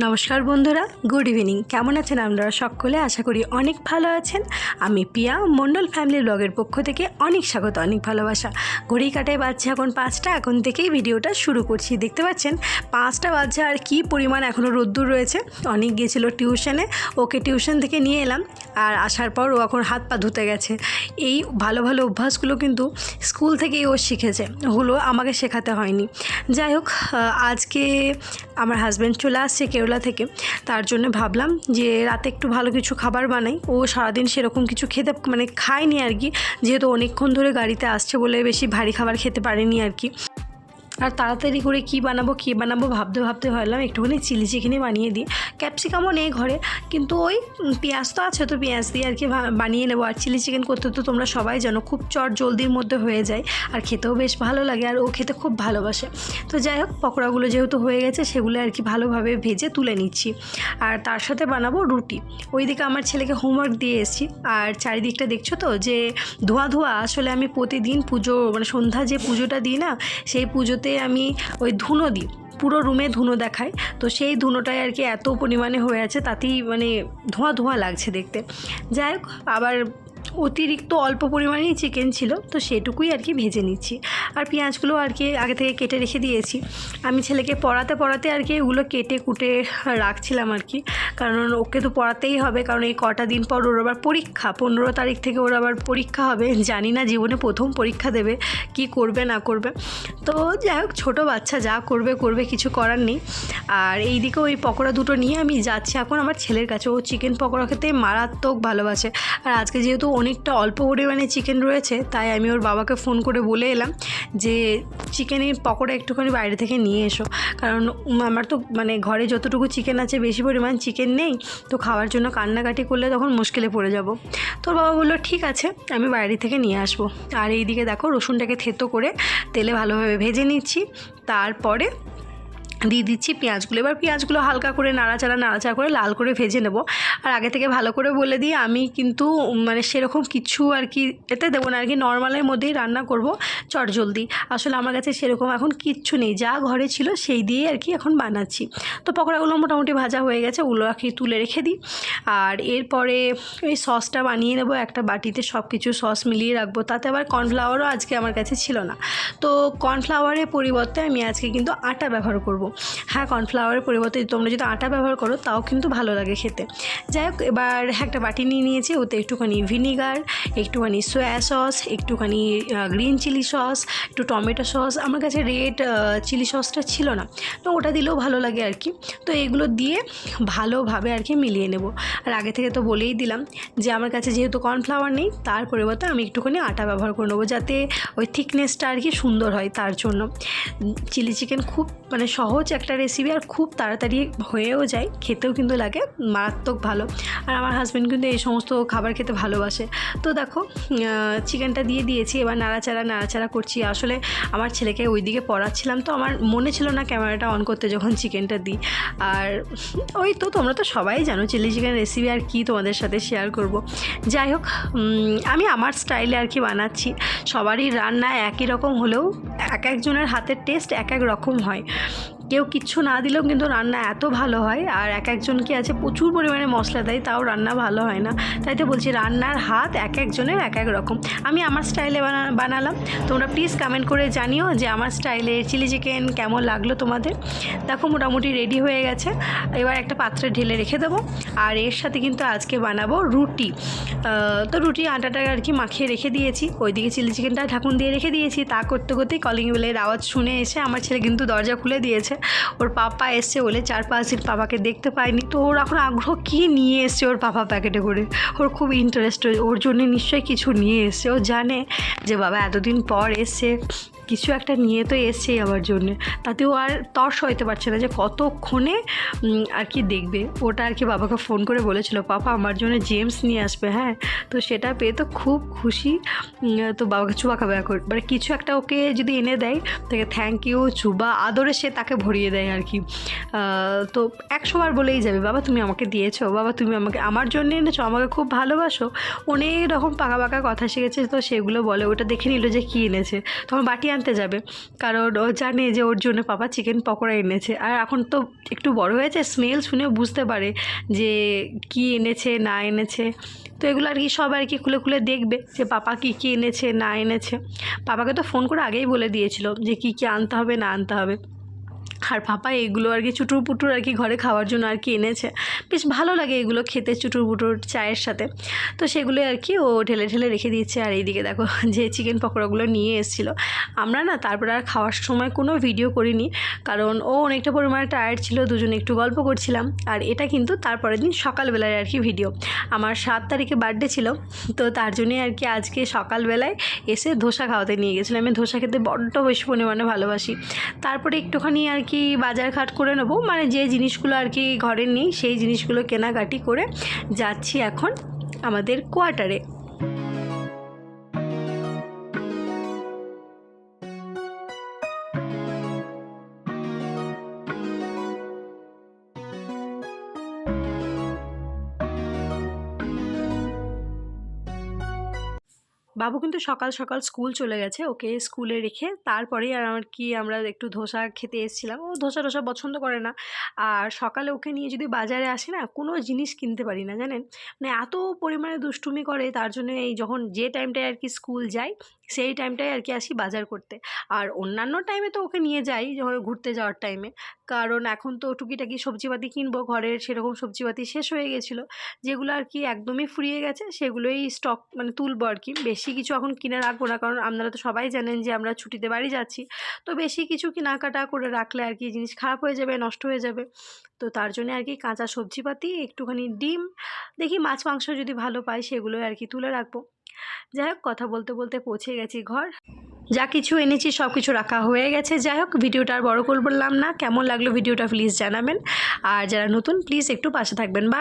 নমস্কার বন্ধুরা good evening কেমন আছেন আপনারা সকলে? আশা করি অনেক ভালো আছেন। আমি পিয়া মণ্ডল ফ্যামিলি ব্লগের পক্ষ থেকে অনেক স্বাগত, অনেক ভালোবাসা। ঘড়ি কাটায় বাজছে এখন পাঁচটা, এখন থেকেই ভিডিওটা শুরু করছি। দেখতে পাচ্ছেন, পাঁচটা বাজছে আর কি পরিমাণ এখনও রোদ্দুর রয়েছে। অনেক গিয়েছিল টিউশনে ওকে টিউশন থেকে নিয়ে এলাম আর আসার পর ও এখন হাত পা ধুতে গেছে। এই ভালো ভালো অভ্যাসগুলো কিন্তু স্কুল থেকেই ও শিখেছে ওগুলো আমাকে শেখাতে হয়নি। যাই হোক আজকে আমার হাজব্যান্ড চলে আসছে কেরলা থেকে, তার জন্য ভাবলাম যে রাতে একটু ভালো কিছু খাবার বানাই। ও সারাদিন সেরকম কিছু খেতে মানে খায়নি আর কি, যেহেতু অনেকক্ষণ ধরে গাড়িতে আসছে বলে বেশি ভারী খাবার খেতে পারেনি আর কি। আর তাড়াতাড়ি করে কি বানাবো, কী বানাবো ভাবতে ভাবতে ভাবলাম, একটুখানি চিলি চিকেনই বানিয়ে দিই। ক্যাপসিকামও নেই ঘরে, কিন্তু ওই পেঁয়াজ তো আছে, তো পেঁয়াজ দিয়ে আর কি বানিয়ে নেব। আর চিলি চিকেন করতে তো তোমরা সবাই জানো, খুব চট জলদির মধ্যে হয়ে যায়, আর খেতেও বেশ ভালো লাগে, আর ও খেতে খুব ভালোবাসে। তো যাই হোক, পকোড়াগুলো যেহেতু হয়ে গেছে, সেগুলো আর কি ভালোভাবে ভেজে তুলে নিচ্ছি। আর তার সাথে বানাবো রুটি। ওইদিকে আমার ছেলেকে হোমওয়ার্ক দিয়ে এসেছি, আর চারিদিকটা দেখছ তো, যে ধোয়া ধোয়া, আসলে আমি প্রতিদিন পুজো মানে সন্ধ্যা যে পুজোটা দিই না, সেই পুজোতে আমি ওই ধুনো দিই, পুরো রুমে ধুনো দেখায়। তো সেই ধুনোটাই আর কি এত পরিমাণে হয়ে আছে, তাতেই মানে ধোঁয়া ধোঁয়া লাগছে দেখতে। যাই হোক, আবার অতিরিক্ত অল্প পরিমাণেই চিকেন ছিল, তো সেটুকুই আর কি ভেজে নিচ্ছি। আর পেঁয়াজগুলো আর কি আগে থেকে কেটে রেখে দিয়েছি। আমি ছেলেকে পড়াতে পড়াতে আর কি এগুলো কেটে কুটে রাখছিলাম আর কি। কারণ ওকে তো পড়াতেই হবে, কারণ এই কটা দিন পর ওর আবার পরীক্ষা, পনেরো তারিখ থেকে ওর আবার পরীক্ষা হবে। জানি না জীবনে প্রথম পরীক্ষা দেবে, কি করবে, না করবে। তো যাই হোক, ছোটো বাচ্চা, যা করবে করবে, কিছু করার নেই। আর এইদিকে ওই পকোড়া দুটো নিয়ে আমি যাচ্ছি। এখন আমার ছেলের কাছে, ও চিকেন পকোড়া খেতে মারাত্মক ভালোবাসে। আর আজকে যেহেতু অনেকটা অল্প পরিমাণে চিকেন রয়েছে, তাই আমি ওর বাবাকে ফোন করে বলে এলাম যে চিকেনের পকোড়া একটুখানি বাইরে থেকে নিয়ে এসো। কারণ আমার তো মানে ঘরে যতটুকু চিকেন আছে বেশি পরিমাণ চিকেন নেই, তো খাওয়ার জন্য কান্নাকাটি করলে তখন মুশকিলে পড়ে যাব। তোর বাবা বলল, ঠিক আছে, আমি বাইরে থেকে নিয়ে আসব। আর এইদিকে দেখো, রসুনটাকে থেতো করে তেলে ভালোভাবে ভেজে নিচ্ছি। তারপরে দিয়ে দিচ্ছি পেঁয়াজগুলো। এবার পেঁয়াজগুলো হালকা করে নাড়াচাড়া নাড়াচাড়া করে লাল করে ভেজে নেব। আর আগে থেকে ভালো করে বলে দিই, আমি কিন্তু মানে সেরকম কিছু আর কি এতে দেবো না। আর কি নর্মালের মধ্যেই রান্না করব চটজলদি আসলে আমার কাছে সেরকম এখন কিচ্ছু নেই। যা ঘরে ছিল সেই দিয়ে আর কি এখন বানাচ্ছি। তো পকোড়াগুলো মোটামুটি ভাজা হয়ে গেছে, ওগুলো আর কি তুলে রেখে দিই। আর এরপরে ওই সসটা বানিয়ে নেব একটা বাটিতে সব কিছু সস মিলিয়ে রাখব। তাতে আবার কর্নফ্লাওয়ারও আজকে আমার কাছে ছিল না। তো কর্নফ্লাওয়ারের পরিবর্তে আমি আজকে কিন্তু আটা ব্যবহার করব। হ্যাঁ কর্নফ্লাওয়ারের পরিবর্তে তোমরা যদি আটা ব্যবহার করো, তাও কিন্তু ভালো লাগে খেতে। যাই হোক, এবার একটা বাটি নিয়ে নিয়েছি, ওতে একটুখানি ভিনিগার একটুখানি সোয়া সস একটুখানি গ্রিন চিলি সস একটু টমেটো সস আমার কাছে রেড চিলি সসটা ছিল না, তো ওটা দিলেও ভালো লাগে আর কি তো এগুলো দিয়ে ভালোভাবে আর কি মিলিয়ে নেব। আর আগে থেকে তো বলেই দিলাম যে, আমার কাছে যেহেতু কর্নফ্লাওয়ার নেই, তার পরিবর্তে আমি একটুখানি আটা ব্যবহার করে নেব, যাতে ওই থিকনেসটা আর কি সুন্দর হয় তার জন্য। চিলি চিকেন খুব মানে সহজ একটা রেসিপি আর খুব তাড়াতাড়ি হয়েও যায়। খেতেও কিন্তু লাগে, মারাত্মক ভালো। আর আমার হাজব্যান্ড কিন্তু এই সমস্ত খাবার খেতে ভালোবাসে। তো দেখো চিকেনটা দিয়ে দিয়েছি, এবার নাড়াচাড়া নাড়াচাড়া করছি। আসলে আমার ছেলেকে ওইদিকে পড়াচ্ছিলাম তো আমার মনে ছিল না ক্যামেরাটা অন করতে যখন চিকেনটা দিই। আর ওই তো তোমরা তো সবাই জানো চিলি চিকেন রেসিপি আর কি তোমাদের সাথে শেয়ার করব। যাই হোক আমি আমার স্টাইলে আর কি বানাচ্ছি। সবারই রান্না একই রকম হলেও এক একজনের হাতের টেস্ট এক এক রকম হয়। কেউ কিচ্ছু না দিলেও কিন্তু রান্না এত ভালো হয়। আর এক একজন কি আছে প্রচুর পরিমাণে মশলা দেয়, তাও রান্না ভালো হয় না। তাই তো বলছি, রান্নার হাত এক একজনের এক এক রকম। আমি আমার স্টাইলে বানা- বানালাম। তোমরা প্লিজ কমেন্ট করে জানিও যে আমার স্টাইলে চিলি চিকেন কেমন লাগল তোমাদের। দেখো, মোটামুটি রেডি হয়ে গেছে। এবার একটা পাত্রে ঢেলে রেখে দেবো। আর এর সাথে কিন্তু আজকে বানাবো রুটি। তো রুটি আটাটা আর কি মাখিয়ে রেখে দিয়েছি। ওইদিকে চিলি চিকেনটা ঢাকুন দিয়ে রেখে দিয়েছি। তা করতে করতেই কলিং বেলের আওয়াজ শুনে এসে আমার ছেলে কিন্তু দরজা খুলে দিয়েছে। ওর পাপা এসে বলে চার পাঁচ দিন পাপাকে দেখতে পায়নি তো ওর এখন আগ্রহ কী নিয়ে এসছে ওর পাপা প্যাকেটে করে? ওর খুব ইন্টারেস্ট ওর জন্য নিশ্চয়ই কিছু নিয়ে এসছে। ও জানে যে বাবা এতদিন পর এসছে। কিছু একটা নিয়ে তো এসছেই আমার জন্যে। ও আর তর্স হইতে পারছে না যে কতক্ষণে আর কি দেখবে। ওটা আর কি বাবাকে ফোন করে বলেছিল, পাপা, আমার জন্য জেমস নিয়ে আসবে হ্যাঁ? তো সেটা পেয়ে তো খুব খুশি। তো বাবাকে চুবা খাবে এখন। মানে কিছু একটা ওকে যদি এনে দেয়, তাকে থ্যাংক ইউ চুবা, আদরে সে তাকে ভরিয়ে দেয় আর কি। তো একশোবার বলেই যাবে, বাবা, তুমি আমাকে দিয়েছ, বাবা, তুমি আমাকে, আমার জন্য এনেছো, আমাকে খুব ভালোবাসো। অনেক রকম পাকা পাকা কথা শিখেছে, তো সেগুলো বলে, ওটা দেখে নিল যে কী এনেছে। তখন বাটি আনতে আনতে যাবে। কারণ ও জানে যে ওর জন্য পাপা চিকেন পকোড়া এনেছে। আর এখন তো একটু বড় হয়েছে স্মেল শুনেও বুঝতে পারে যে কি এনেছে, না এনেছে। তো এগুলো আর কি সব আর কি খুলে খুলে দেখবে যে পাপা কী কী এনেছে, না এনেছে। পাপাকে তো ফোন করে আগেই বলে দিয়েছিল যে কী কী আনতে হবে, না আনতে হবে। আর পাপা এগুলো আর কি চুটুর পুটুর আর কি ঘরে খাওয়ার জন্য আর কি এনেছে। বেশ ভালো লাগে এগুলো খেতে চুটুর পুটুর চায়ের সাথে। তো সেগুলো আর কি ও ঢেলে ঢেলে রেখে দিচ্ছে আর এইদিকে দেখো, যে চিকেন পকোড়াগুলো নিয়ে এসেছিল। আমরা না তারপরে আর খাওয়ার সময় কোনো ভিডিও করিনি। কারণ ও অনেকটা পরিমাণে টায়ার্ড ছিল, দুজনে একটু গল্প করছিলাম। আর এটা কিন্তু তারপরের দিন সকালবেলায় আর কি ভিডিও। আমার সাত তারিখে বার্থডে ছিল, তো তার জন্যই আর কি আজকে সকালবেলায় এসে ধোসা খাওয়াতে নিয়ে গেছিলাম। আমি ধোসা খেতে বড্ড বেশি পরিমাণে ভালোবাসি। তারপরে একটুখানি আর কি বাজার ঘাট করে নেব? মানে যে জিনিসগুলো আর কি ঘরে নেই, সেই জিনিসগুলো কেনাকাটি করে যাচ্ছি এখন আমাদের কোয়ার্টারে বাবু কিন্তু সকাল সকাল স্কুল চলে গেছে, ওকে স্কুলে রেখে তারপরেই আর আমার কি আমরা একটু ধোসা খেতে এসেছিলাম। ও ধোসা টোসা পছন্দ করে না। আর সকালে ওকে নিয়ে যদি বাজারে আসে না, কোনো জিনিস কিনতে পারি না, জানেন? মানে এত পরিমাণে দুষ্টুমি করে, তার জন্য এই যখন যে টাইমটায় আর কি স্কুল যাই সেই টাইমটাই আর কি আসি বাজার করতে। আর অন্যান্য টাইমে তো ওকে নিয়ে যাই ঘুরতে যাওয়ার টাইমে কারণ এখন তো টুকিটাকি সবজিপাতি কিনবো ঘরের সেরকম সবজিপাতি শেষ হয়ে গেছিল। যেগুলো আর কি একদমই ফুরিয়ে গেছে, সেগুলোই স্টক মানে তুলবো আর কি বেশি কিছু এখন কিনে রাখব না, কারণ আপনারা তো সবাই জানেন যে আমরা ছুটিতে বাড়ি যাচ্ছি। তো বেশি কিছু কেনাকাটা করে রাখলে আর কি জিনিস খারাপ হয়ে যাবে, নষ্ট হয়ে যাবে। তো তার জন্য আর কি কাঁচা সবজিপাতি, একটুখানি ডিম, দেখি মাছ, মাংস যদি ভালো পাই সেগুলো আর কি তুলে রাখব। যাই হোক, কথা বলতে বলতে পৌঁছে গেছি ঘর। যা কিছু এনেছি সব কিছু রাখা হয়ে গেছে। যাই হোক, ভিডিওটা আর বড় বললাম না। কেমন লাগল ভিডিওটা প্লিজ জানাবেন। আর যারা নতুন প্লিজ একটু পাশে থাকবেন। বা